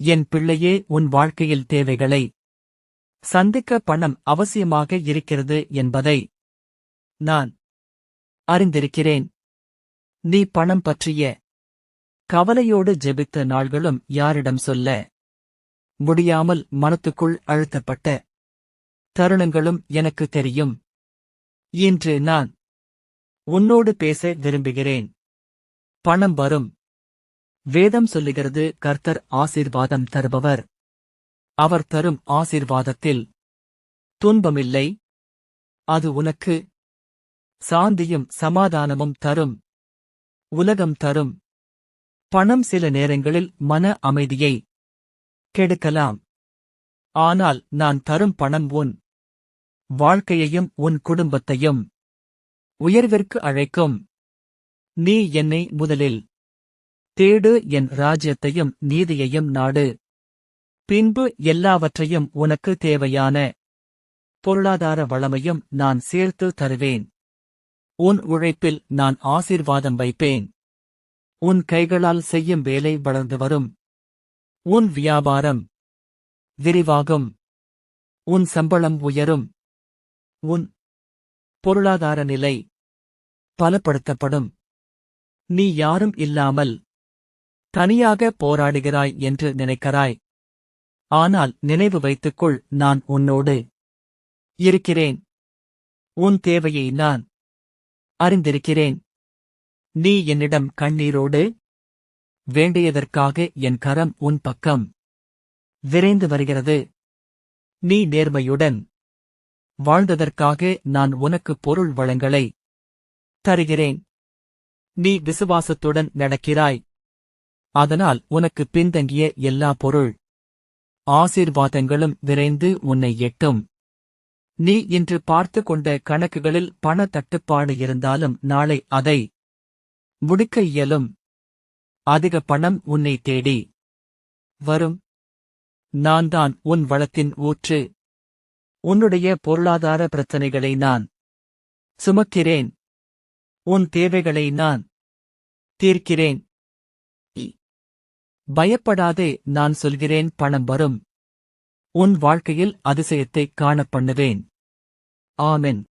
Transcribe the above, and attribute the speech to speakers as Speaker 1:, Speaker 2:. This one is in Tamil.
Speaker 1: என் பிள்ளையே உன் வாழ்க்கையில் தேவைகளை சந்திக்க பணம் அவசியமாக இருக்கிறது என்பதை நான் அறிந்திருக்கிறேன். நீ பணம் பற்றிய கவலையோடு ஜெபித்த நாள்களும் யாரிடம் சொல்ல முடியாமல் மனத்துக்குள் அழுத்தப்பட்ட தருணங்களும் எனக்கு தெரியும். இன்று நான் உன்னோடு பேச விரும்புகிறேன். பணம் வரும். வேதம் சொல்லுகிறது கர்த்தர் ஆசீர்வாதம் தருபவர். அவர் தரும் ஆசீர்வாதத்தில் துன்பமில்லை. அது உனக்கு சாந்தியும் சமாதானமும் தரும். உலகம் தரும். பணம் சில நேரங்களில் மன அமைதியை கெடுக்கலாம். ஆனால் நான் தரும் பணம் உன் வாழ்க்கையையும் உன் குடும்பத்தையும் உயர்விற்கு அழைக்கும். நீ என்னை முதலில் தேடு என் ராஜ்யத்தையும் நீதியையும் நாடு. பின்பு எல்லாவற்றையும் உனக்கு தேவையான பொருளாதார வளமையும் நான் சேர்த்து தருவேன். உன் உழைப்பில் நான் ஆசீர்வாதம் வைப்பேன். உன் கைகளால் செய்யும் வேலை வளர்ந்து வரும். உன் வியாபாரம் விரிவாகும். உன் சம்பளம் உயரும். உன் பொருளாதார நிலை பலப்படுத்தப்படும். நீ யாரும் இல்லாமல் தனியாக போராடுகிறாய் என்று நினைக்கிறாய். ஆனால் நினைவு வைத்துக்கொள் நான் உன்னோடு இருக்கிறேன். உன் தேவையை நான் அறிந்திருக்கிறேன். நீ என்னிடம் கண்ணீரோடு வேண்டியதற்காக என் கரம் உன் பக்கம் விரைந்து வருகிறது. நீ நேர்மையுடன் வாழ்ந்ததற்காக நான் உனக்கு பொருள் வளங்களை தருகிறேன். நீ விசுவாசத்துடன் நடக்கிறாய். அதனால் உனக்கு பின்தங்கிய எல்லா பொருள். ஆசீர்வாதங்களும் விரைந்து உன்னை எட்டும். நீ இன்று பார்த்து கொண்ட கணக்குகளில் பண தட்டுப்பாடு இருந்தாலும் நாளை அதை முடிக்க இயலும். அதிக பணம் உன்னை தேடி வரும். நான் தான் உன் வளத்தின் ஊற்று. உன்னுடைய பொருளாதார பிரச்சனைகளை நான் சுமக்கிறேன். உன் தேவைகளை நான் தீர்க்கிறேன். பயப்படாதே நான் சொல்கிறேன் பணம் வரும். உன் வாழ்க்கையில் அதிசயத்தை காண பண்ணுவேன். ஆமென்.